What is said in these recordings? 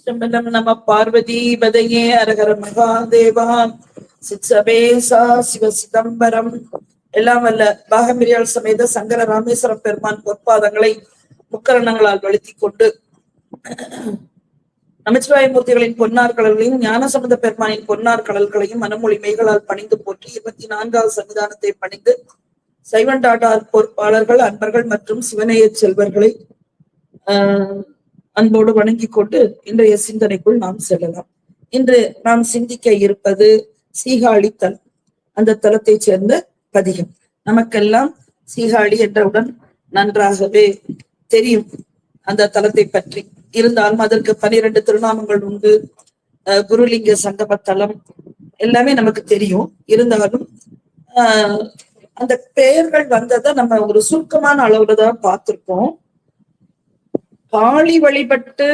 சிதம்பரம் நம பார்வதி பதையே அரகர மகாதேவா சிச்சபேசா சிவ சிதம்பரம் எல்லாம் வல்ல பாகமிரியால் சமேத சங்கர ராமேஸ்வரம் பெருமான் பொற்பாதங்களை முக்கரணங்களால் வழுத்தி கொண்டு நமச்சிவாயமூர்த்திகளின் பொன்னார் கடல்களையும் ஞானசமுத பெருமானின் பொன்னார் கடல்களையும் மனமொழி மெய்களால் பணிந்து போற்றி இருபத்தி நான்காவது சன்னிதானத்தை பணிந்து சைவன் டாட்டார் பொறுப்பாளர்கள் அன்பர்கள் மற்றும் சிவநேய செல்வர்களை ஆஹ் அன்போடு வணங்கிக் கொண்டு இன்றைய சிந்தனைக்குள் நாம் செல்லலாம். இன்று நாம் சிந்திக்க இருப்பது சீகாழி தலம் அந்த தலத்தைச் சேர்ந்த பதிகம். நமக்கெல்லாம் சீகாழி என்றவுடன் நன்றாகவே தெரியும் அந்த தலத்தை பற்றி. இருந்தாலும் அதற்கு பனிரெண்டு திருநாமங்கள் உண்டு. அஹ் குருலிங்க சங்கம தலம் எல்லாமே நமக்கு தெரியும். இருந்தாலும் ஆஹ் அந்த பெயர்கள் வந்ததை நம்ம ஒரு சுருக்கமான அளவுல தான் பார்த்திருப்போம். காளி வழிபட்டு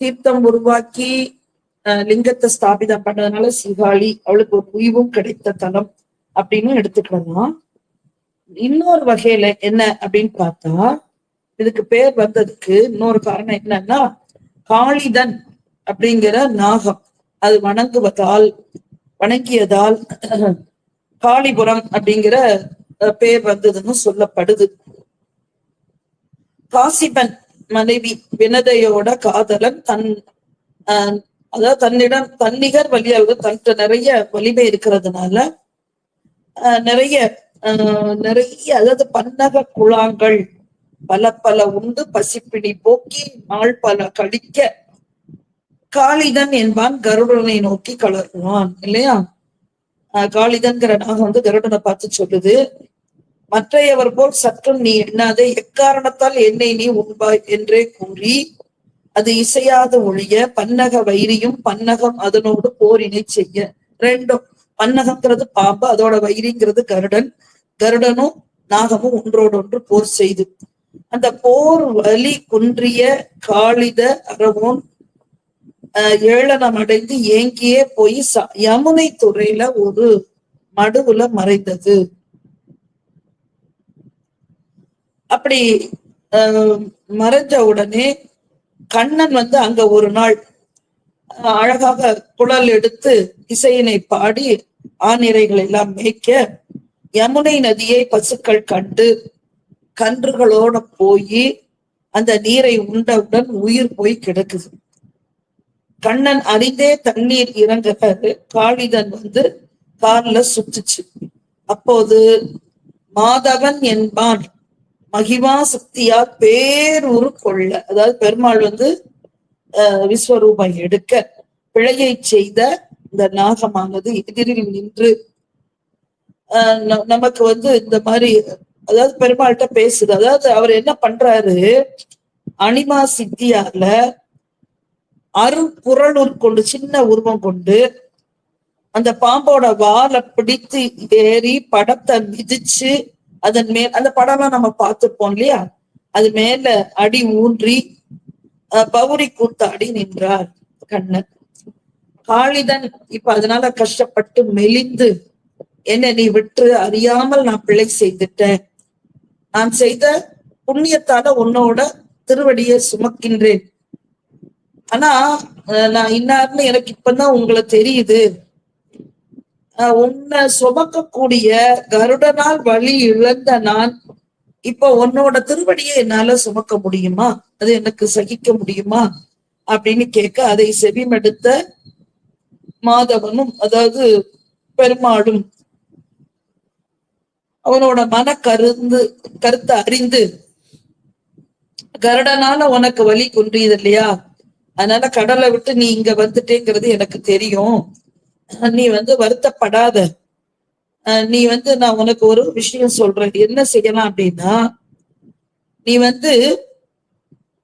தீர்த்தம் உருவாக்கி அஹ் லிங்கத்தை ஸ்தாபிதம் பண்ணதுனால சிகாளி அவளுக்கு ஒரு உய்வும் கிடைத்த தலம் அப்படின்னு எடுத்துக்கலாம் இன்னொரு வகையில என்ன அப்படின்னு பார்த்தா இதுக்கு பேர் வந்ததுக்கு இன்னொரு காரணம் என்னன்னா காளிதன் அப்படிங்கிற நாகம் அது வணங்குவதால் வணங்கியதால் காளிபுரம் அப்படிங்கிற அஹ், பேர் வந்ததுன்னு சொல்லப்படுது. காசிபன் மனைவி வினதையோட காதலன் தன் ஆஹ், அதாவது தன்னிடம் தன்னிகர் வழியாக தன்கிட்ட நிறைய வலிமை இருக்கிறதுனால ஆஹ், நிறைய ஆஹ், நிறைய அதாவது பன்னக குழாங்கள் பல பல உண்டு பசிப்பிடி போக்கி நாள் பல கழிக்க காளிதன் என்பான் கருடனை நோக்கி கலருவான் இல்லையா? ஆஹ், காளிதன்கிற நாகம் வந்து கருடனை பார்த்து சொல்லுது. மற்றையவர் போல் சற்றும் நீ எண்ணாதே எக்காரணத்தால் என்னை நீ உண்பாய் என்றே கூறி அது இசையாத ஒழிய பன்னக வைரியும் பன்னகம் அதனோடு போரினை செய்ய. ரெண்டும் பன்னகங்கிறது பாம்பு அதோட வைரிங்கிறது கருடன். கருடனும் நாகமும் ஒன்றோடொன்று போர் செய்து. அந்த போர் வலி குன்றிய காளித அரவோன் அஹ் ஏளனம் அடைந்து ஏங்கியே போய் ச- யமுனை துறையில ஒரு மடுவுல மறைந்தது. அப்படி மறைஞ்ச உடனே கண்ணன் வந்து அங்க ஒரு நாள் அழகாக குழல் எடுத்து இசையினை பாடி ஆநிரைகள் எல்லாம் மேய்க்க யமுனை நதியை பசுக்கள் கண்டு கன்றுகளோட போய் அந்த நீரை உண்டவுடன் உயிர் போய் கிடக்குது. கண்ணன் அறிந்தே தண்ணீர் இறங்குகிறது. காளிதன் வந்து கார்ல சுத்துச்சு. அப்போது மாதவன் என்பான். மகிமா சக்தியா பேருரு கொள்ள அதாவது பெருமாள் வந்து விஸ்வரூபம் எடுக்க பிழையை செய்த இந்த நாகமானது எதிரில் நின்று நமக்கு வந்து இந்த மாதிரி அதாவது பெருமாள்கிட்ட பேசுது. அதாவது அவர் என்ன பண்றாரு? அனிமா சித்தியால அருப்புறலூர் கொண்டு சின்ன உருவம் கொண்டு அந்த பாம்போட வாலை பிடித்து ஏறி படத்தை மிதிச்சு அதன் மேல் அந்த படம்லாம் நம்ம பார்த்திருப்போம் இல்லையா? அது மேல அடி ஊன்றி அஹ், பௌரி கூத்தாடி நின்றார் கண்ணன். காளிதன் இப்ப அதனால கஷ்டப்பட்டு மெலிந்து என்ன நீ விட்டு அறியாமல் நான் பிழை செய்துட்டேன். நான் செய்த புண்ணியத்தால உன்னோட திருவடியை சுமக்கின்றேன். ஆனா நான் இன்னார்னு எனக்கு இப்பதான் உங்களை தெரியுது. உன்னை சுமக்கக்கூடிய கருடனால் வழி இழந்த நான் இப்ப உன்னோட திருவடியை என்னால சுமக்க முடியுமா? அது எனக்கு சகிக்க முடியுமா? அப்படின்னு கேட்க அதை செவிமெடுத்த மாதவனும் அதாவது பெருமாளும் அவனோட மன கருந்து கருத்தை அறிந்து கருடனால உனக்கு வழி குன்றியது இல்லையா? அதனால கடலை விட்டு நீ இங்க வந்துட்டேங்கிறது எனக்கு தெரியும். நீ வந்து வருத்தப்படாத. நீ வந்து நான் உனக்கு ஒரு விஷயம் சொல்றேன். என்ன செய்யலாம் அப்படின்னா நீ வந்து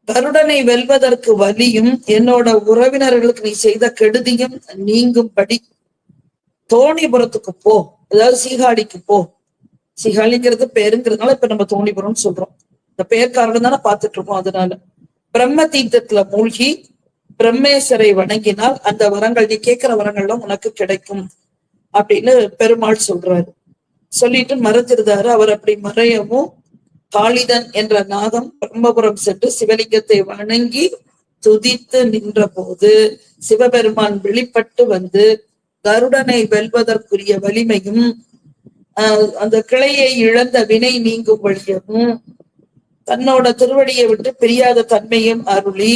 கருடனை வெல்வதற்கு வலியும் என்னோட உறவினர்களுக்கு நீ செய்த கெடுதியும் நீங்கும்படி தோணிபுரத்துக்கு போ. அதாவது சீகாடிக்கு போ. சீகாளிங்கிறது பேருங்கிறதுனால இப்ப நம்ம தோணிபுரம்னு சொல்றோம். இந்த பேர் காரணம் தானே பார்த்துட்டு இருக்கோம் அதனால. பிரம்ம தீர்த்தத்துல மூழ்கி பிரம்மேஸ்வரை வணங்கினால் அந்த வரங்கள் நீ கேட்கிற வரங்கள்லாம் உனக்கு கிடைக்கும் அப்படின்னு பெருமாள் சொல்றாரு. சொல்லிட்டு மறைஞ்சிருந்தாரு. அவர் அப்படி மறையவும் காளிதன் என்ற நாகம் பிரம்மபுரம் சென்று சிவலிங்கத்தை வணங்கி துதித்து நின்ற போது சிவபெருமான் வெளிப்பட்டு வந்து கருடனை வெல்வதற்குரிய வலிமையும் அந்த கிளையை இழந்த வினை நீங்கும் வழியமும் தன்னோட திருவடியை விட்டு பிரியாத தன்மையும் அருளி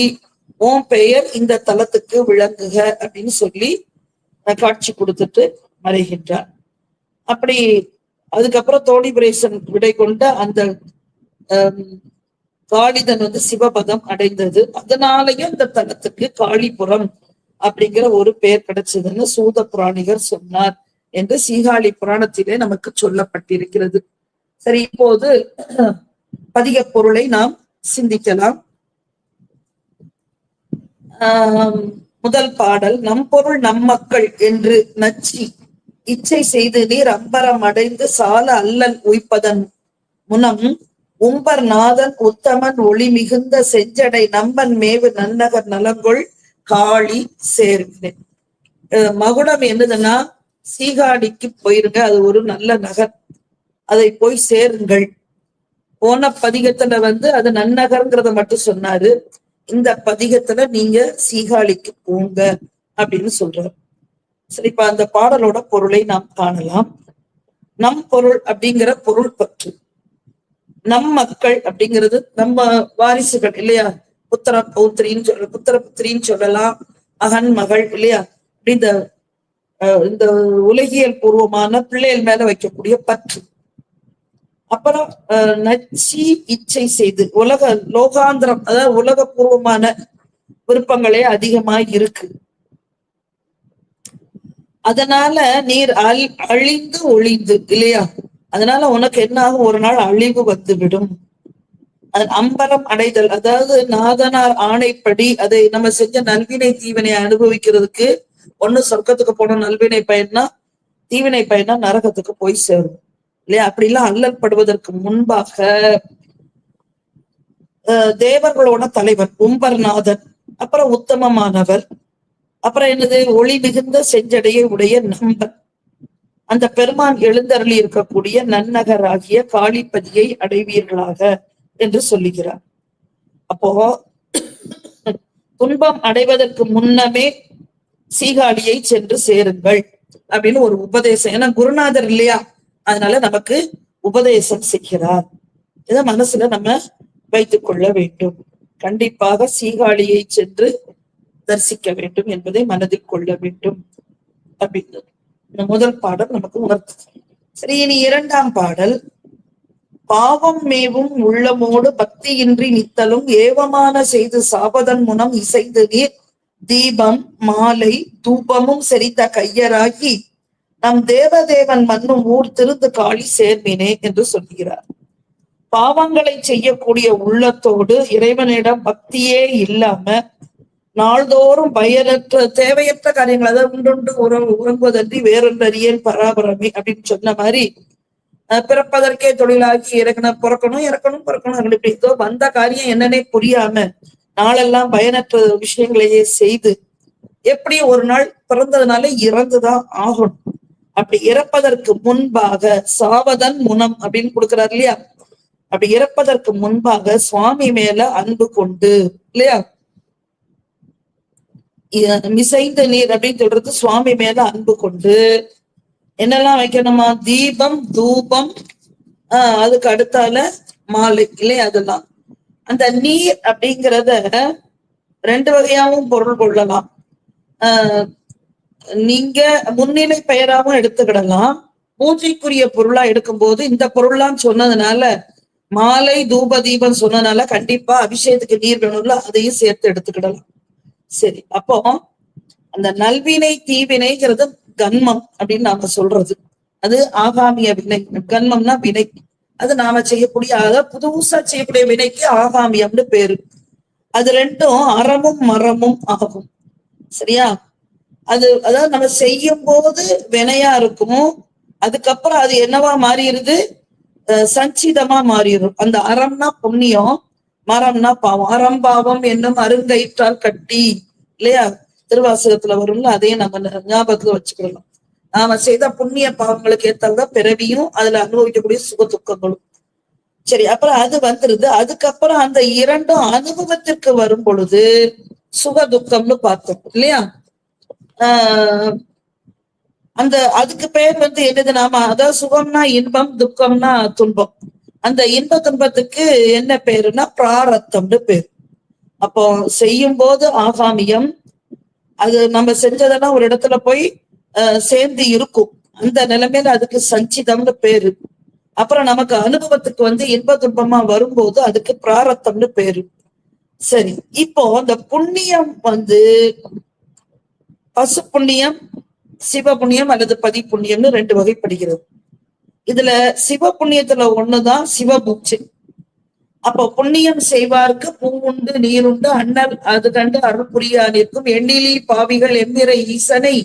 உன் பெயர் இந்த தலத்துக்கு விளங்குக அப்படின்னு சொல்லி காட்சி கொடுத்துட்டு மறைகின்றார். அப்படி அதுக்கப்புறம் தோணிபுரேசன் விடை கொண்ட அந்த காளிதன் வந்து சிவபதம் அடைந்தது. அதனாலயும் இந்த தலத்துக்கு காளிபுரம் அப்படிங்கிற ஒரு பெயர் கிடைச்சதுன்னு சூத புராணிகர் சொன்னார் என்று சீகாழி புராணத்திலே நமக்கு சொல்லப்பட்டிருக்கிறது. சரி இப்போது பதிக பொருளை நாம் சிந்திக்கலாம். முதல் பாடல் நம் பொருள் நம் மக்கள் என்று நச்சி இச்சை செய்து நீர் அம்பரம் அடைந்து சால அல்லல் உய்ப்பதன் முனம் உம்பர் நாதன் உத்தமன் ஒளி மிகுந்த செஞ்சடை நம்பன் மேவு நன்னகர் நலங்கொள் காளி சேர்கிறேன். மகுடம் என்னதுன்னா சீகாடிக்கு போயிருங்க அது ஒரு நல்ல நகர். அதை போய் சேருங்கள். போன பதிகத்துல வந்து அது நன்னகர்ங்கிறத மட்டும் சொன்னாரு. இந்த பதிகத்துல நீங்க சீகாழிக்கு போங்க அப்படின்னு சொல்றாரு. சரி இப்ப அந்த பாடலோட பொருளை நாம் காணலாம். நம் பொருள் அப்படிங்கிற பொருள் பற்று. நம் மக்கள் அப்படிங்கிறது நம்ம வாரிசுகள் இல்லையா? புத்திர பௌத்திரின்னு சொல்ற புத்திர புத்திரின்னு சொல்லலாம். மகன் மகள் இல்லையா? அப்படி இந்த இந்த உலகியல் பூர்வமான பிள்ளைகள் மேல வைக்கக்கூடிய பற்று. அப்புறம் அஹ், நச்சி இச்சை செய்து உலக லோகாந்திரம் அதாவது உலக பூர்வமான விருப்பங்களே அதிகமா இருக்கு. அதனால நீர் அழி அழிந்து ஒழிந்து இல்லையா? அதனால உனக்கு என்ன ஆகும் ஒரு நாள் அழிவு வந்துவிடும். அது அம்பரம் அடைதல் அதாவது நாதனார் ஆணைப்படி அதை நம்ம செஞ்ச நல்வினை தீவினை அனுபவிக்கிறதுக்கு ஒண்ணு சொர்க்கத்துக்கு போன நல்வினை பயன்னா தீவினை பயனா நரகத்துக்கு போய் சேரும். இல்லையா? அப்படிலாம் அல்லல் படுவதற்கு முன்பாக தேவர்களோட தலைவர் உம்பர்நாதன் அப்புறம் உத்தமமானவர் அப்புறம் என்னது? ஒளி மிகுந்த செஞ்சடையை உடைய நம்பர் அந்த பெருமான் எழுந்தருளி இருக்கக்கூடிய நன்னகராகிய காளிப்பதியை அடைவீர்களாக என்று சொல்லுகிறார். அப்போ துன்பம் அடைவதற்கு முன்னமே சீகாழியை சென்று சேருங்கள் அப்படின்னு ஒரு உபதேசம். ஏன்னா குருநாதர் இல்லையா? அதனால நமக்கு உபதேசம் செய்கிறார். இதை மனசுல நம்ம வைத்துக் கொள்ள வேண்டும். கண்டிப்பாக சீகாழியை சென்று தரிசிக்க வேண்டும் என்பதை மனதில் கொள்ள வேண்டும். அப்படின்னு. இந்த முதல் பாடல் நமக்கு உணர்த்து சரி இனி இரண்டாம் பாடல். பாவம் மேவும் உள்ளமோடு பக்தியின்றி நித்தலும் ஏவமான செய்து சாபதன் முனம் இசைந்து நீர் தீபம் மாலை தூபமும் செறித்த கையராகி நம் தேவதேவன் மண்ணும் ஊர் திருந்து காளி சேர்மினே என்று சொல்கிறார். பாவங்களை செய்யக்கூடிய உள்ளத்தோடு இறைவனிடம் பக்தியே இல்லாம நாள்தோறும் பயனற்ற தேவையற்ற காரியங்கள் அதாவது உண்டுண்டு உறவு உறங்குவதன்றி வேறொன்றறியல் பராபரமே அப்படின்னு சொன்ன மாதிரி பிறப்பதற்கே தொழிலாகி இறக்கணும் பிறக்கணும் இறக்கணும் பிறக்கணும் அப்படி இப்படி ஏதோ வந்த காரியம் என்னன்னே புரியாம நாளெல்லாம் பயனற்ற விஷயங்களையே செய்து எப்படி ஒரு நாள் பிறந்ததுனால இறந்துதான் ஆகணும். அப்படி இறப்பதற்கு முன்பாக சாவதன் முனம் அப்படின்னு கொடுக்கிறார் இல்லையா? அப்படி இறப்பதற்கு முன்பாக சுவாமி மேல அன்பு கொண்டு இல்லையா? மிசைந்த நீர் அப்படின்னு சொல்றது சுவாமி மேல அன்பு கொண்டு என்னெல்லாம் வைக்கணுமா? தீபம் தூபம் ஆஹ் அதுக்கு அடுத்தால மாலை இல்லையா அதெல்லாம். அந்த நீர் அப்படிங்கிறத ரெண்டு வகையாவும் பொருள் கொள்ளலாம். ஆஹ் நீங்க முன்னிலை பெயராவும் எடுத்துக்கிடலாம். பூஜைக்குரிய பொருளா எடுக்கும்போது இந்த பொருள்லாம் சொன்னதுனால மாலை தூப தீபம் சொன்னதுனால கண்டிப்பா அபிஷேகத்துக்கு நீர் வேணும்ல அதையும் சேர்த்து எடுத்துக்கிடலாம். சரி அப்போ அந்த நல்வினை தீவினைங்கிறது கன்மம் அப்படின்னு நாம சொல்றது. அது ஆகாமிய வினை. கன்மம்னா வினை. அது நாம செய்யக்கூடிய அதாவது புதுசா செய்யக்கூடிய வினைக்கு ஆகாமியம்னு பேரு. அது ரெண்டும் அறமும் மரமும் ஆகும். சரியா? அது அதாவது நம்ம செய்யும் போது வினையா இருக்கும் அதுக்கப்புறம் அது என்னவா மாறிடுது? சஞ்சிதமா மாறிடும். அந்த அறம்னா புண்ணியம் மரம்னா பாவம். அறம் பாவம் என்னும் அருங்கயிற்றால் கட்டி இல்லையா? திருவாசகத்துல வரும்ல அதையும் நம்ம ஞாபகத்துல வச்சுக்கிடலாம் நாம செய்த புண்ணிய பாவங்களுக்கு ஏத்தால்தான் பிறவியும் அதுல அனுபவிக்கக்கூடிய சுக துக்கங்களும். சரி அப்புறம் அது வந்துருது. அதுக்கப்புறம் அந்த இரண்டும் அனுபவத்திற்கு வரும் பொழுது சுக துக்கம்னு பார்த்தோம் இல்லையா? அந்த அதுக்கு பேர் வந்து என்னது நாம அதாவது சுகம்னா இன்பம் துக்கம்னா துன்பம். அந்த இன்ப துன்பத்துக்கு என்ன பேருன்னா பிராரத்தம்னு பேர். அப்போ செய்யும் போது ஆகாமியம் அது நம்ம செஞ்சதெல்லாம் ஒரு இடத்துல போய் ஆஹ் சேர்ந்து இருக்கும். அந்த நிலைமையில அதுக்கு சஞ்சிதம்னு பேரு. அப்புறம் நமக்கு அனுபவத்துக்கு வந்து இன்ப துன்பமா வரும்போது அதுக்கு பிராரத்தம்னு பேரு. சரி இப்போ அந்த புண்ணியம் வந்து பசு புண்ணியம் சிவ புண்ணியம் அல்லது பதி புண்ணியம்னு ரெண்டு வகைப்படுகிறது. இதுல சிவ புண்ணியத்துல ஒண்ணுதான் சிவபூச்சி. அப்போ புண்ணியம் செய்வார்க்கு பூவுண்டு நீருண்டு அண்ணல் அது கண்டு அருள் புரியானிருக்கும் எண்ணிலி பாவிகள் எந்திர ஈசனை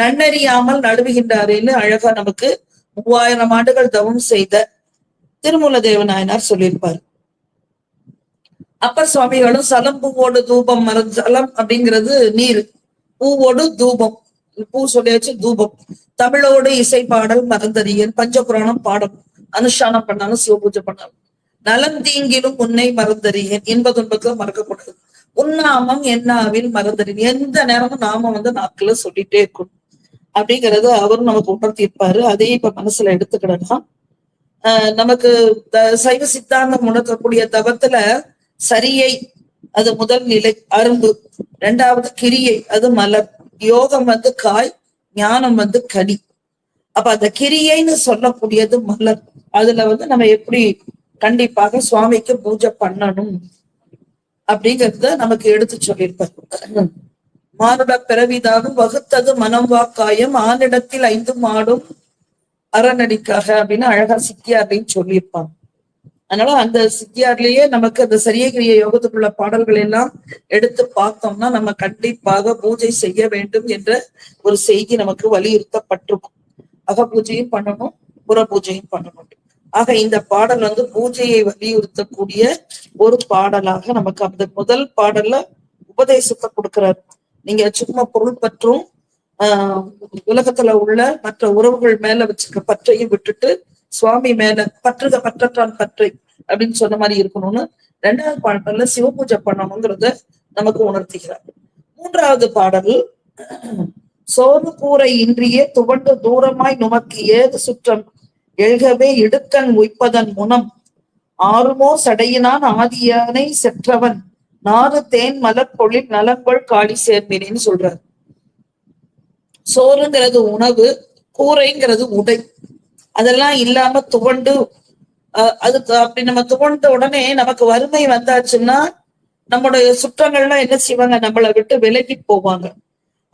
நன்னறியாமல் நழுவுகின்றாரேன்னு அழகா நமக்கு மூவாயிரம் ஆண்டுகள் தவம் செய்த திருமூல தேவநாயனார் சொல்லியிருப்பார். அப்பர் சுவாமிகளும் சலம் பூவோடு தூபம் மர சலம் அப்படிங்கிறது நீர். பூவோடு தூபம். பூ சொல்லியாச்சு தூபம். தமிழோடு இசை பாடல் மறந்தறியன். பஞ்சபுராணம் பாடம். அனுஷ்டானம் பண்ணாலும் சிவபூஜை பண்ணாலும். நலம் தீங்கிலும் உன்னை மறந்தறியேன். இன்ப துன்பத்துல மறக்கக்கூடாது. உன்னாமம் என்னாவில் மறந்தறியன் எந்த நேரமும் நாம வந்து நாக்குல சொல்லிட்டே இருக்கணும். அப்படிங்கறது அவரும் நமக்கு உணர்த்தியிருப்பாரு. அதையும் இப்ப மனசுல எடுத்துக்கிடலாம். ஆஹ் நமக்கு த- சைவ சித்தாந்தம் உணர்த்தக்கூடிய தவத்துல சரியை அது முதல் நிலை அரும்பு. ரெண்டாவது கிரியை அது மலர். யோகம் வந்து காய் ஞானம் வந்து கனி. அப்ப அந்த கிரியைன்னு சொல்லக்கூடியது மலர். அதுல வந்து நம்ம எப்படி கண்டிப்பாக சுவாமிக்கு பூஜை பண்ணணும் அப்படிங்கறத நமக்கு எடுத்து சொல்லியிருப்பார் மானுட பிறவிதானும் வகுத்தது மனம் வாக்காயம் ஆனிடத்தில் ஐந்து மாடும் அறநடிக்காக அப்படின்னு அழகா சித்தியார்லையும் சொல்லியிருப்பாங்க. அதனால அந்த சித்தியார்லயே நமக்கு அந்த சரியகிரிய யோகத்துக்குள்ள பாடல்கள் எல்லாம் எடுத்து பார்த்தோம்னா நம்ம கண்டிப்பாக பூஜை செய்ய வேண்டும் என்ற ஒரு செய்தி நமக்கு வலியுறுத்தப்பட்டிருக்கும். அக பூஜையும் பண்ணணும் புற பூஜையும் பண்ணணும். ஆக இந்த பாடல் வந்து பூஜையை வலியுறுத்தக்கூடிய ஒரு பாடலாக நமக்கு அந்த முதல் பாடல்ல உபதேசத்தை கொடுக்கிறார். நீங்க சும்மா பொருள் பற்றும் ஆஹ் உலகத்துல உள்ள மற்ற உறவுகள் மேல வச்சுக்க பற்றையும் விட்டுட்டு சுவாமி மேல பற்றுக பற்றற்றான் பற்றை அப்படின்னு சொன்ன மாதிரி இருக்கணும்னு ரெண்டாவது பாடல்ல சிவபூஜை பண்ணணுங்கிறத நமக்கு உணர்த்துகிறார். மூன்றாவது பாடல் சோறு கூரை இன்றியே துவண்டு தூரமாய் நுமக்கு ஏது சுற்றம் எழுகவே இடுக்கண் உய்ப்பதன் முனம். ஆறுமோ சடையினான் ஆதியானை செற்றவன் நாறு தேன் மலர் பொழில் நலங்கொள் காளி சேர்மினின்னு சொல்றாரு. சோறுங்கிறது உணவு கூரைங்கிறது உடை. அதெல்லாம் இல்லாம துவண்டு அஹ் அது அப்படி நம்ம துவண்ட உடனே நமக்கு வறுமை வந்தாச்சுன்னா நம்முடைய சுற்றங்கள்லாம் என்ன செய்வாங்க? நம்மளை விட்டு விலகி போவாங்க.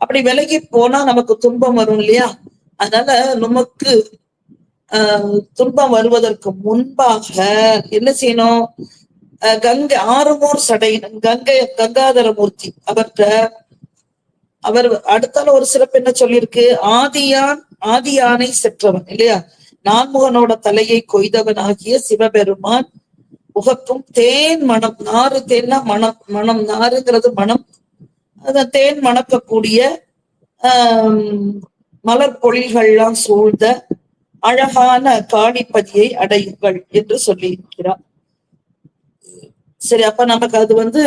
அப்படி விலகி போனா நமக்கு துன்பம் வரும் இல்லையா? அதனால நமக்கு ஆஹ் துன்பம் வருவதற்கு முன்பாக என்ன செய்யணும்? அஹ் கங்கை ஆறுமூர் சடையினம் கங்கை கங்காதரமூர்த்தி. அவர்கிட்ட அவர் அடுத்தால ஒரு சிறப்பு என்ன சொல்லியிருக்கு? ஆதியான் ஆதியானை செற்றவன் இல்லையா? நான்முகனோட தலையை கொய்தவன் ஆகிய சிவபெருமான் முகப்பும் தேன் மனம் நாறு தேன்னா மனம் மனம் நாறுங்கிறது மனம். அந்த தேன் மணக்கக்கூடிய ஆஹ் மலர் பொழில்கள்லாம் சூழ்ந்த அழகான காணிப்பதியை அடையுங்கள் என்று சொல்லியிருக்கிறார். சரி அப்ப நமக்கு அது வந்து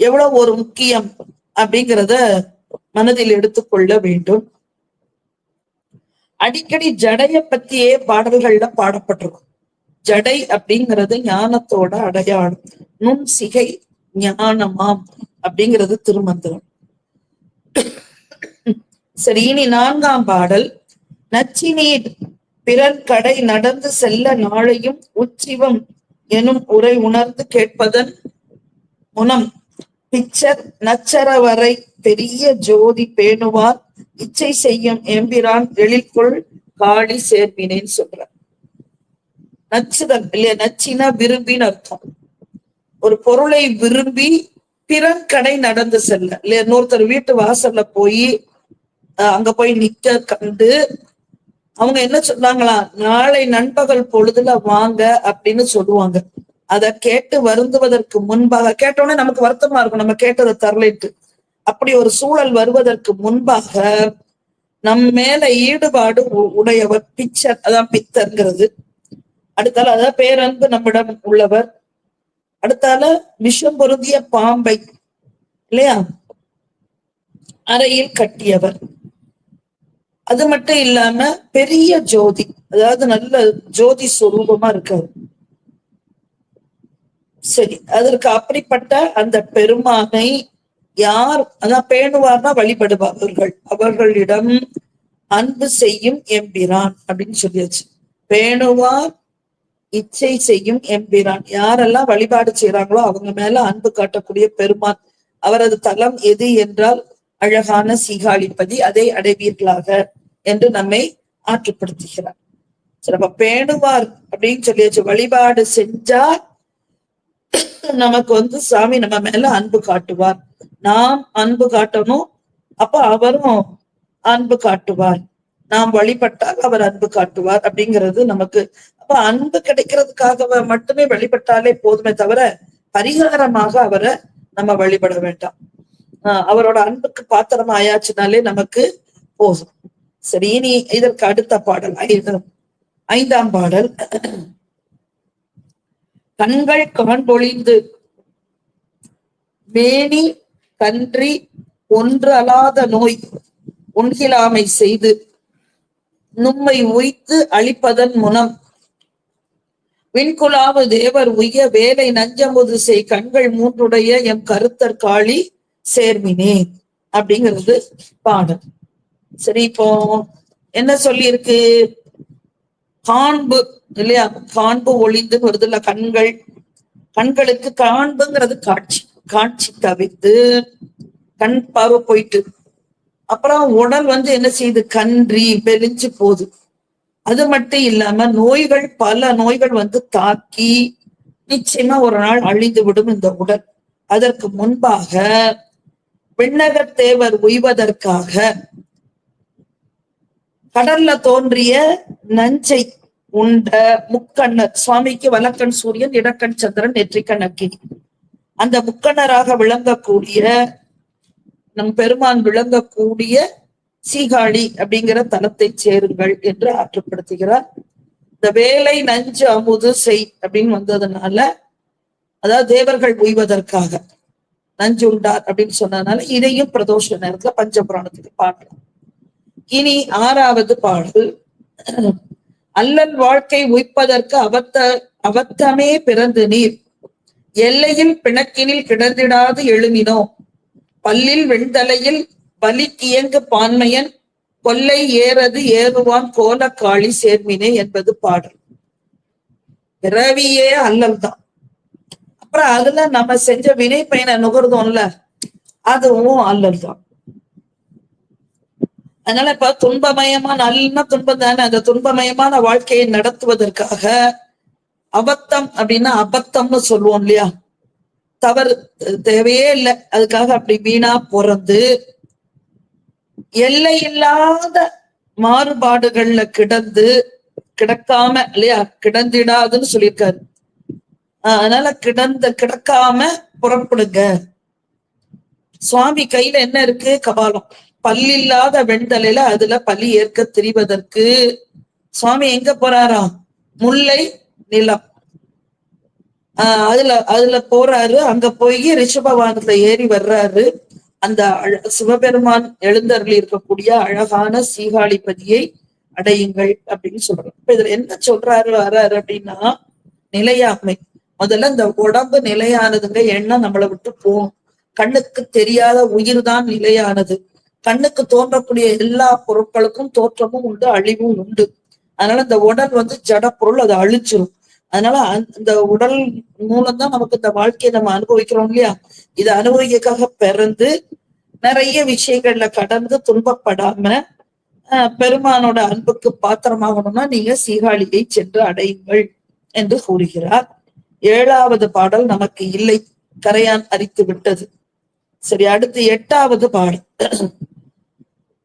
எவ்வளவு ஒரு முக்கியம் அப்படிங்கிறத மனதில் எடுத்துக்கொள்ள வேண்டும். அடிக்கடி ஜடைய பத்தியே பாடல்கள்ல பாடப்பட்டிருக்கும். ஜடை அப்படிங்கிறது ஞானத்தோட அடையாளம். நுண் சிகை ஞானமாம் அப்படிங்கிறது திருமந்திரம். சரி இனி நான்காம் பாடல். நச்சினீர் பிறர் கடை நடந்து செல்ல நாளையும் உச்சிவம் எனும் உரை உணர்ந்து கேட்பதன் முனம். பிச்சர் நச்சரவரை பெரிய ஜோதி பேணுவார் இச்சை செய்யும் எம்பிரான் எழில்கொள் காளி சேர்ப்பினேன்னு சொல்றார். நச்சுதல் இல்லையா நச்சினா விரும்பின்னு அர்த்தம். ஒரு பொருளை விரும்பி பிறன் கடை நடந்து செல்ல. இல்லையா இன்னொருத்தர் வீட்டு வாசல்ல போய் அங்க போய் நிக்க கண்டு அவங்க என்ன சொன்னாங்களா நாளை நண்பகல் பொழுதுல வாங்க அப்படின்னு சொல்லுவாங்க. அத கேட்டு வருந்துவதற்கு முன்பாக கேட்டோன்னே நமக்கு வருத்தமா இருக்கும். நம்ம கேட்டதை தரலைட்டு. அப்படி ஒரு சூழல் வருவதற்கு முன்பாக நம் மேல ஈடுபாடு உடையவர் பிச்சர் அதான் பித்தர்ங்கிறது. அடுத்தால அதான் பேரன்பு நம்மிடம் உள்ளவர். அடுத்தால விஷம் பொருந்திய பாம்பை இல்லையா? அறையில் கட்டியவர். அது மட்டும் இல்லாம பெரிய ஜோதி அதாவது நல்ல ஜோதி சுரூபமா இருக்காரு. சரி அதற்கு அப்படிப்பட்ட அந்த பெருமானை யார் அதான் பேணுவார்னா வழிபடுபவர்கள். அவர்களிடம் அன்பு செய்யும் எம்பிரான் அப்படின்னு சொல்லியாச்சு. பேணுவார் இச்சை செய்யும் எம்பிரான். யாரெல்லாம் வழிபாடு செய்யறாங்களோ அவங்க மேல அன்பு காட்டக்கூடிய பெருமான். அவரது தலம் எது என்றால் அழகான சீகாழிப்பதி அதை அடைவீர்களாக என்று நம்மை ஆற்றுப்படுத்துகிறார். நம்ம பேணுவார் அப்படின்னு சொல்லியாச்சு. வழிபாடு செஞ்சால் நமக்கு வந்து சாமி நம்ம மேல அன்பு காட்டுவார். நாம் அன்பு காட்டணும் அப்ப அவரும் அன்பு காட்டுவார். நாம் வழிபட்டால் அவர் அன்பு காட்டுவார் அப்படிங்கிறது நமக்கு. அப்ப அன்பு கிடைக்கிறதுக்காக மட்டுமே வழிபட்டாலே போதுமே தவிர பரிகாரமாக அவரை நம்ம வழிபட வேண்டாம். ஆஹ் அவரோட அன்புக்கு பாத்திரம் ஆயாச்சுனாலே நமக்கு போதும். சரி இனி இதற்கு அடுத்த பாடல் ஐந்து ஐந்தாம் பாடல். கண்கள் காண்பொழிந்து மேனி கன்றி ஒன்று அலாத நோய் உண்கிலாமை செய்து நும்மை உய்த்து அழிப்பதன் முனம். விண்குலாவு தேவர் உய்ய வேலை நஞ்சமுது செய் கண்கள் மூன்றுடைய எம் கருத்தர் காளி சேர்மினே அப்படிங்கிறது பாடல். சரி இப்போ என்ன சொல்லியிருக்கு? காண்பு இல்லையா? காண்பு ஒளிந்து வருது இல்ல கண்கள். கண்களுக்கு காண்புங்கிறது காட்சி. காட்சி தவிர்த்து கண் பார்வை போயிட்டு. அப்புறம் உடல் வந்து என்ன செய்யுது? கன்றி பெரிஞ்சு போகுது. அது மட்டும் இல்லாம நோய்கள் பல நோய்கள் வந்து தாக்கி நிச்சயமா ஒரு நாள் அழிந்து விடும் இந்த உடல். அதற்கு முன்பாக விண்ணகத் தேவர் உய்வதற்காக கடல்ல தோன்றிய நஞ்சை உண்ட முக்கண்ணர் சுவாமிக்கு வலக்கண் சூரியன் இடக்கண் சந்திரன் நெற்றிக்கண் அக்கினி அந்த முக்கணராக விளங்கக்கூடிய நம் பெருமான் விளங்கக்கூடிய சீகாழி அப்படிங்கிற தலத்தை சேருங்கள் என்று ஆற்றுப்படுத்துகிறார். இந்த வேலை நஞ்சு அமுது செய் அப்படின்னு வந்ததுனால அதாவது தேவர்கள் உய்வதற்காக நஞ்சு உண்டார் அப்படின்னு சொன்னதுனால இதையும் பிரதோஷ நேரத்துல பஞ்சபுராணத்துக்கு பாடலாம் இனி ஆறாவது பாடல். அல்லல் வாழ்க்கை உய்ப்பதற்கு அவத்த அவத்தமே பிறந்து நீர். எல்லையில் பிணக்கினில் கிடந்திடாது எழுமினோ? பல்லில் வெண்தலையில் பலிக்கியங்கு பான்மையன் கொல்லை ஏறது ஏறுவான் கோல காளி சேர்மினே என்பது பாடல். பிறவியே அல்லல் தான் அப்புறம் அதுல நம்ம செஞ்ச வினை பயனை நுகர்ந்தோம்ல அதுவும் அல்லல் தான் அதனால இப்ப துன்பமயமான நல்ல துன்பம் தானே அந்த துன்பமயமான வாழ்க்கையை நடத்துவதற்காக அபத்தம் அப்படின்னா அபத்தம்னு சொல்லுவோம் இல்லையா? தவறு தேவையே இல்லை. அதுக்காக அப்படி வீணா பிறந்து எல்லை இல்லாத மாறுபாடுகள்ல கிடந்து கிடக்காம இல்லையா? கிடந்திடாதுன்னு சொல்லியிருக்காரு. ஆஹ் அதனால கிடந்த கிடக்காம புறப்படுங்க. சுவாமி கையில என்ன இருக்கு? கபாலம். பல்லில்லாத வெண்தலையில அதுல பள்ளி ஏற்க திரிவதற்கு. சுவாமி எங்க போறாராம்? முல்லை நிலம். ஆஹ் அதுல அதுல போறாரு. அங்க போய் ரிஷபவானத்துல ஏறி வர்றாரு. அந்த அழ- சிவபெருமான் எழுந்தருளி இருக்கக்கூடிய அழகான சீகாழிபதியை அடையுங்கள் அப்படின்னு சொல்றாரு. இப்ப இதுல என்ன சொல்றாரு வர்றாரு அப்படின்னா நிலையாமை முதல்ல இந்த உடம்பு நிலையானதுங்க எண்ணம் நம்மளை விட்டு போகும். கண்ணுக்கு தெரியாத உயிர் தான் நிலையானது. கண்ணுக்கு தோன்றக்கூடிய எல்லா பொருட்களுக்கும் தோற்றமும் உண்டு அழிவும் உண்டு. அதனால இந்த உடல் வந்து ஜட பொருள் அதை அழிச்சிரும் அதனால இந்த உடல் மூலம்தான் நமக்கு இந்த வாழ்க்கையை நம்ம அனுபவிக்கிறோம் இல்லையா? இதை அனுபவிக்காக பிறந்து நிறைய விஷயங்கள்ல கடந்து துன்பப்படாம ஆஹ், பெருமானோட அன்புக்கு பாத்திரமாகணும்னா நீங்க சீகாழியை சென்று அடையுங்கள் என்று கூறுகிறார். ஏழாவது பாடல் நமக்கு இல்லை. கரையான் அரித்து விட்டது. சரி அடுத்து எட்டாவது பாடல்.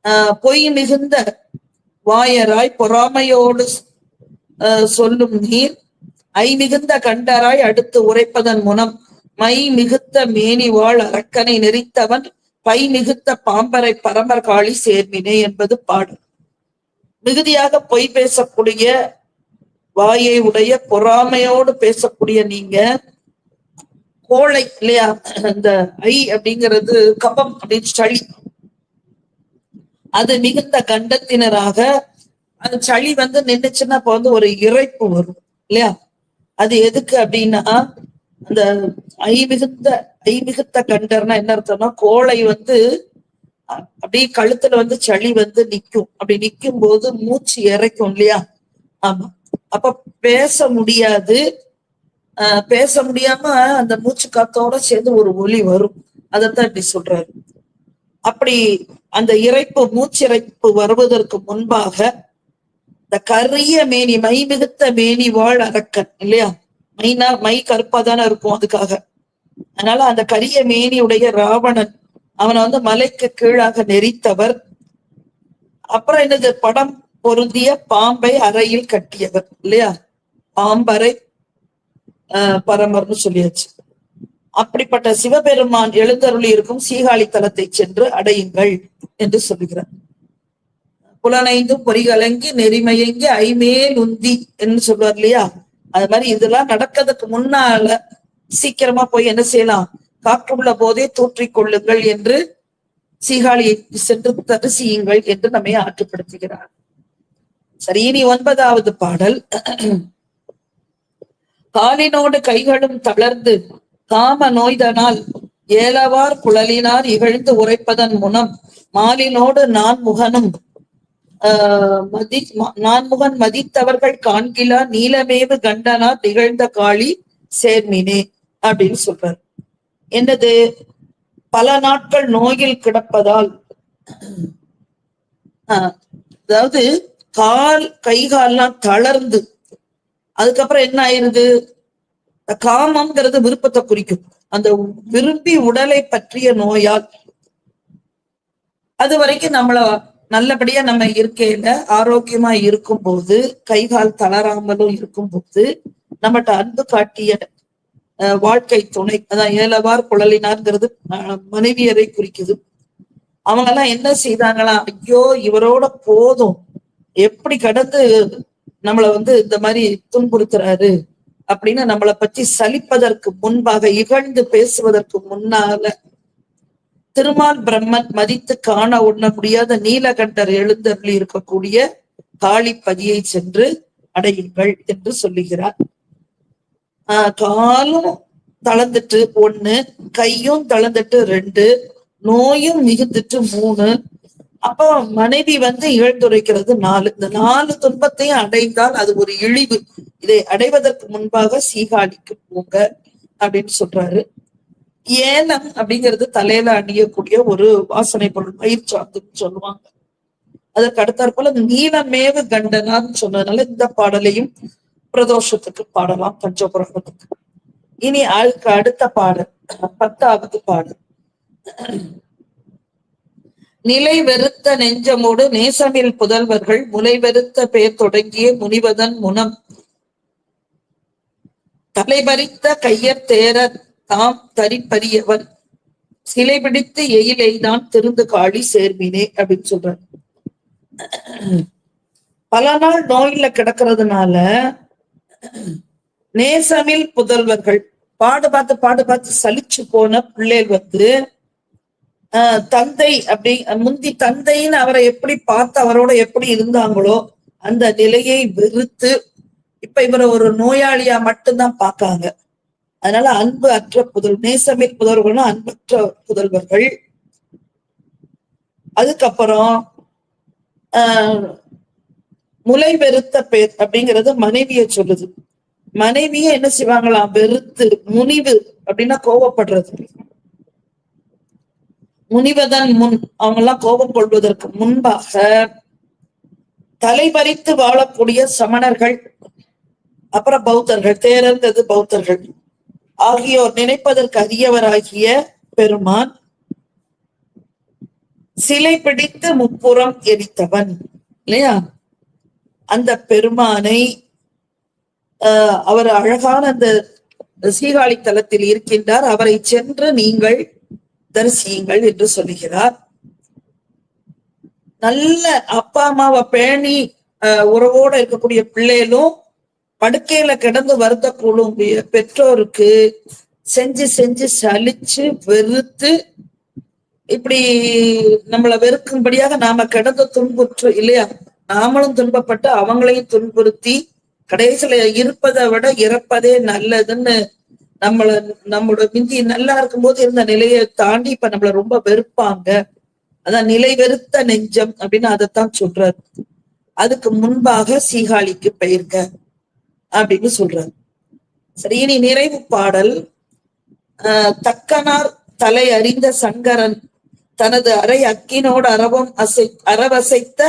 ஆஹ், பொய் மிகுந்த வாயராய் பொறாமையோடு ஆஹ், சொல்லும் நீர் ஐ மிகுந்த கண்டராய் அடுத்து உரைப்பதன் முனம். மை மிகுத்த மேனி வாழ் அரக்கனை நெறித்தவன் பை மிகுத்த பாம்பரை பரமர் காளி சேர்மினே என்பது பாடல். மிகுதியாக பொய் பேசக்கூடிய வாயை உடைய பொறாமையோடு பேசக்கூடிய நீங்க கோழை இல்லையா இந்த ஐ அப்படிங்கிறது கபம் அப்படின்னு சளி. அது மிகுந்த கண்டத்தினராக அந்த சளி வந்து நின்றுச்சுன்னா அப்ப வந்து ஒரு இறைப்பு வரும் இல்லையா? அது எதுக்கு அப்படின்னா அந்த ஐ மிகுந்த ஐ மிகுத்த கண்டர்னா என்ன அர்த்தம்னா கோழை வந்து அப்படியே கழுத்துல வந்து சளி வந்து நிக்கும். அப்படி நிக்கும் போது மூச்சு இறைக்கும் இல்லையா? ஆமா. அப்ப பேச முடியாது. ஆஹ் பேச முடியாம அந்த மூச்சு காத்தோட சேர்ந்து ஒரு ஒலி வரும். அதைத்தான் இப்படி சொல்றாரு. அப்படி அந்த இறைப்பு மூச்சிறைப்பு வருவதற்கு முன்பாக இந்த கரிய மேனி மை மிகுத்த மேனி வாழ் அரக்கன் இல்லையா? மைனா மை கருப்பா தானே இருக்கும் அதுக்காக. அதனால அந்த கரிய மேனியுடைய ராவணன் அவனை வந்து மலைக்கு கீழாக நெறித்தவர். அப்புறம் என்னது? படம் பொருந்திய பாம்பை அறையில் கட்டியவர் இல்லையா? பாம்பரை ஆஹ் பரமர்னு சொல்லியாச்சு. அப்படிப்பட்ட சிவபெருமான் எழுந்தருளி இருக்கும் சீகாழி தலத்தை சென்று அடையுங்கள் என்று சொல்லுகிறார். புலனைந்தும் பொறிகலங்கி நெறிமையங்கி ஐமேல் உந்தி என்று சொல்வார் இல்லையா? அது மாதிரி இதெல்லாம் நடக்கிறதுக்கு முன்னால சீக்கிரமா போய் என்ன செய்யலாம்? காற்றுள்ள போதே தூற்றிக் கொள்ளுங்கள் என்று சீகாழியை சென்று தரிசியுங்கள் என்று நம்மை ஆற்றுப்படுத்துகிறார். சரி இனி ஒன்பதாவது பாடல். காலினோடு கைகளும் தளர்ந்து காம நோய்தனால் ஏலவார் குழலினார் இகழ்ந்து உரைப்பதன் முனம் மாலினோடு நான் முகனும் ஆஹ் மதி நான்முகன் மதித்தவர்கள் காண்கிலா நீலமேவு கண்டனா திகழ்ந்த காளி சேர்மினே அப்படின்னு சொல்றார். என்னது? பல நாட்கள் நோயில் கிடப்பதால். ஆஹ் அதாவது கால் கை கால்லாம் தளர்ந்து அதுக்கப்புறம் என்ன ஆயிருது? காமம்ங்கிறது விருப்பத்தை குறிக்கும். அந்த விரும்பி உடலை பற்றிய நோயால் அது வரைக்கும் நம்மள நல்லபடியா நம்ம இருக்கையில ஆரோக்கியமா இருக்கும்போது கை கால் தளராமலும் இருக்கும்போது நம்மகிட்ட அன்பு காட்டிய அஹ், வாழ்க்கை துணை அதான் ஏலவார் குழலினார்ங்கிறது மனைவியரை குறிக்குது. அவங்க எல்லாம் என்ன செய்தாங்களா? ஐயோ இவரோட போதும். எப்படி கடந்து நம்மள வந்து இந்த மாதிரி துன்புறுத்துறாரு? அப்படின்னு நம்மளை பற்றி சலிப்பதற்கு முன்பாக இகழ்ந்து பேசுவதற்கு முன்னால திருமால் பிரம்மன் மதித்து காண உண்ண முடியாத நீலகண்டர் எழுந்தருளி இருக்கக்கூடிய காளிப்பதியை சென்று அடையுங்கள் என்று சொல்லுகிறார். ஆஹ் காலும் தளர்ந்துட்டு ஒண்ணு கையும் தளர்ந்துட்டு ரெண்டு நோயும் மிகுந்துட்டு மூணு அப்போ மனைவி வந்து இழந்துரைக்கிறது நாலு இந்த நாலு துன்பத்தையும் அடைந்தால் அது ஒரு இழிவு. இதை அடைவதற்கு முன்பாக சீகாழிக்கு போங்க அப்படின்னு சொல்றாரு. ஏலம் அப்படிங்கிறது தலையில அணியக்கூடிய ஒரு வாசனை பொருள் பயிர் சாந்துன்னு சொல்லுவாங்க. அதற்கு அடுத்தாற் போல நீலமேவு கண்டனான்னு சொன்னதுனால இந்த பாடலையும் பிரதோஷத்துக்கு பாடலாம் பஞ்சபுராணத்துக்கு. இனி அதுக்கு அடுத்த பாடல் பத்தாவது பாடல். நிலை வெறுத்த நெஞ்சமோடு நேசமில் புதல்வர்கள் முலை வெறுத்த பெயர் தொடங்கிய முனிவதன் முனம். தலைபறித்த கையர் தேரர் தாம் தரிப்பரியவர் சிலை பிடித்து எயிலை தான் திருந்து காளி சேர்மினே அப்படின்னு சொல்றாரு. பல நாள் நோயில கிடக்கிறதுனால நேசமில் புதல்வர்கள் பாடு பார்த்து பாடு பார்த்து சலிச்சு போன பிள்ளைகள் வந்து தந்தை அப்படி முந்தி தந்தைன்னு அவரை எப்படி பார்த்து அவரோட எப்படி இருந்தாங்களோ அந்த நிலையை வெறுத்து இப்ப இவரை ஒரு நோயாளியா மட்டும்தான் பார்க்காங்க. அதனால அன்பு அற்ற புதல் நேசமில் புதல்வர்களும் அன்பற்ற புதல்வர்கள். அதுக்கப்புறம் ஆஹ் முலை வெறுத்த பேர் அப்படிங்கிறது மனைவிய சொல்லுது. மனைவியே என்ன செய்வாங்களாம்? வெறுத்து முனிவு அப்படின்னா கோவப்படுறது. முனிவதன் முன் அவங்க எல்லாம் கோபம் கொள்வதற்கு முன்பாக தலைபறித்து வாழக்கூடிய சமணர்கள் அப்புறம் பௌத்தர்கள் தேரர்ந்தது பௌத்தர்கள் ஆகியோர் நினைப்பதற்கு அரியவராகிய பெருமான் சிலை பிடித்து முப்புறம் எரித்தவன் இல்லையா? அந்த பெருமானை ஆஹ் அவர் அழகான அந்த சீகாழி தலத்தில் இருக்கின்றார். அவரை சென்று நீங்கள் தரிசியுங்கள் என்று சொல்லுகிறார். நல்ல அப்பா அம்மாவை பேணி ஆஹ் உறவோட இருக்கக்கூடிய பிள்ளைகளும் படுக்கையில கிடந்து வருத்தக்கூடும் பெற்றோருக்கு செஞ்சு செஞ்சு சலிச்சு வெறுத்து இப்படி நம்மள வெறுக்கும்படியாக நாம கிடந்து துன்புற்று இல்லையா? நாமளும் துன்பப்பட்டு அவங்களையும் துன்புறுத்தி கடைசியில இருப்பதை விட இறப்பதே நல்லதுன்னு நம்மள நம்மளோட மிந்தி நல்லா இருக்கும்போது இருந்த நிலையை தாண்டி இப்ப நம்மள ரொம்ப வெறுப்பாங்க. அதான் நிலை வெறுத்த நெஞ்சம் அப்படின்னு அதைத்தான் சொல்றாரு. அதுக்கு முன்பாக சீகாழிக்கு பெயர்க அப்படின்னு சொல்றாரு. சரி இனி நிறைவு பாடல். ஆஹ் தக்கனார் தலை அறிந்த சங்கரன் தனது அரை அக்கினோடு அரவம் அசை அரவசைத்த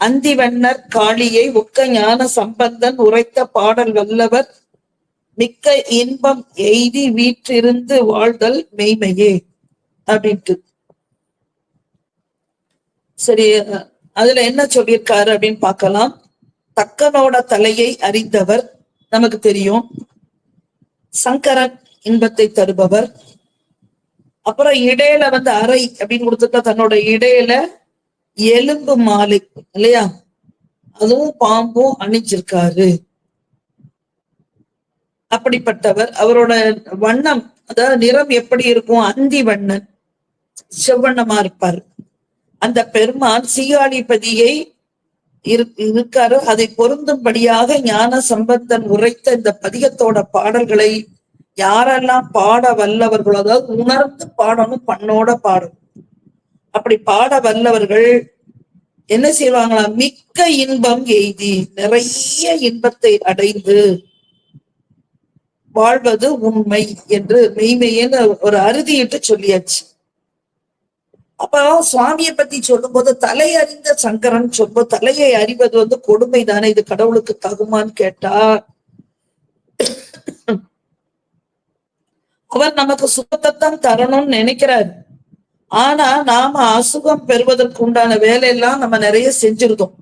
அந்திவண்ணர் காளியை ஒக்க ஞான சம்பந்தன் உரைத்த பாடல் வல்லவர் மிக்க இன்பம் எய்தி வீற்றிருந்து வாழ்தல் மெய்மையே அப்படின்ட்டு. சரி அதுல என்ன சொல்லியிருக்காரு அப்படின்னு பார்க்கலாம். தக்கனோட தலையை அறிந்தவர் நமக்கு தெரியும். சங்கரன் இன்பத்தை தருபவர். அப்புறம் இடையில வந்து அறை அப்படின்னு கொடுத்துட்டா தன்னோட இடையில எலும்பு மாலை இல்லையா? அதுவும் பாம்பும் அணிஞ்சிருக்காரு. அப்படிப்பட்டவர். அவரோட வண்ணம் அதாவது நிறம் எப்படி இருக்கும்? அந்தி வண்ணன் செவ்வண்ணமா இருப்பார். அந்த பெருமான் சீகாழிபதியை இரு- இருக்காரு. அதை பொருந்தும்படியாக ஞான சம்பந்தன் உரைத்த இந்த பதிகத்தோட பாடல்களை யாரெல்லாம் பாட வல்லவர்களோ அதாவது உணர்ந்து பாடணும் பண்ணோட பாடணும் அப்படி பாட வல்லவர்கள் என்ன செய்வாங்களா? மிக்க இன்பம் எய்தி நிறைய இன்பத்தை அடைந்து வாழ்வது உண்மை என்று மெய்மையன்னு ஒரு அறுதியிட்டு சொல்லியாச்சு. அப்ப சுவாமியை பத்தி சொல்லும்போது தலை அறிந்த சங்கரன் சொல்லும்போது தலையை அறிவது வந்து கொடுமை தானே இது கடவுளுக்கு தகுமான்னு கேட்டா. அவர் நமக்கு சுகத்தைத்தான் தரணும்னு நினைக்கிறாரு. ஆனா நாம அசுகம் பெறுவதற்கு உண்டான வேலையெல்லாம் நம்ம நிறைய செஞ்சிருந்தோம்.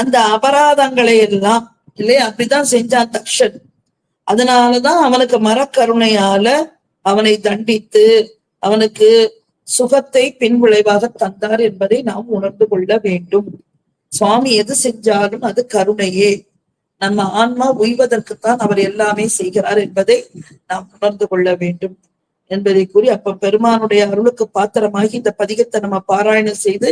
அந்த அபராதங்களை எல்லாம் இல்லையா? அப்படிதான் செஞ்சான் தக்ஷன். அதனாலதான் அவனுக்கு மரக்கருணையால அவனை தண்டித்து அவனுக்கு சுகத்தை பின்விளைவாக தந்தார் என்பதை நாம் உணர்ந்து கொள்ள வேண்டும். சுவாமி எது செஞ்சாலும் அது கருணையே. நம்ம ஆன்மா உய்வதற்குத்தான் அவர் எல்லாமே செய்கிறார் என்பதை நாம் உணர்ந்து கொள்ள வேண்டும். என்பதை கூறி அப்ப பெருமானுடைய அருளுக்கு பாத்திரமாகி இந்த பதிகத்தை நம்ம பாராயணம் செய்து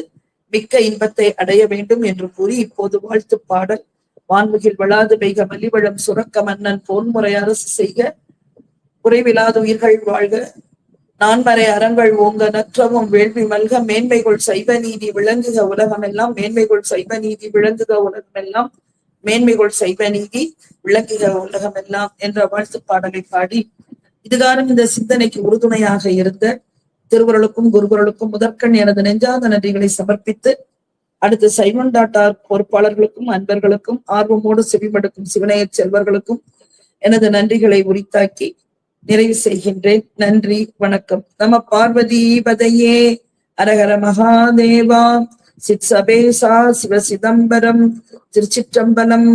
மிக்க இன்பத்தை அடைய வேண்டும் என்று கூறி இப்போது வாழ்த்து பாடல் வான்முகில் வளாது பெய்க மல்லிவழம் சுரக்க மன்னன் போன்முறை அரசு செய்க. குறைவிலாத உயிர்கள் வாழ்க. நான்மறை அறங்கள் ஓங்க நற்றவும் வேள்வி மல்க. மேன்மைகள் சைவ நீதி விளங்குக உலகமெல்லாம். மேன்மைகள் சைவ நீதி விளங்குக உலகமெல்லாம். மேன்மைகள் சைவ நீதி விளங்குக உலகமெல்லாம் என்ற வாழ்த்து பாடலை பாடி இதுகாரம் இந்த சிந்தனைக்கு உறுதுணையாக இருந்த திருவருளுக்கும் குருகுருளுக்கும் முதற்கண் எனது நெஞ்சாத நன்றிகளை சமர்ப்பித்து அடுத்து சைமன் டாட்டார் பொறுப்பாளர்களுக்கும் அன்பர்களுக்கும் ஆர்வமோடு செவிமடுக்கும் சிவனைய செல்வர்களுக்கும் எனது நன்றிகளை உரித்தாக்கி நிறைவு செய்கின்றேன். நன்றி வணக்கம். நம பார்வதி பதையே மகாதேவா. சித் சபேசா சிவ சிதம்பரம். திருச்சிற்றம்பலம்.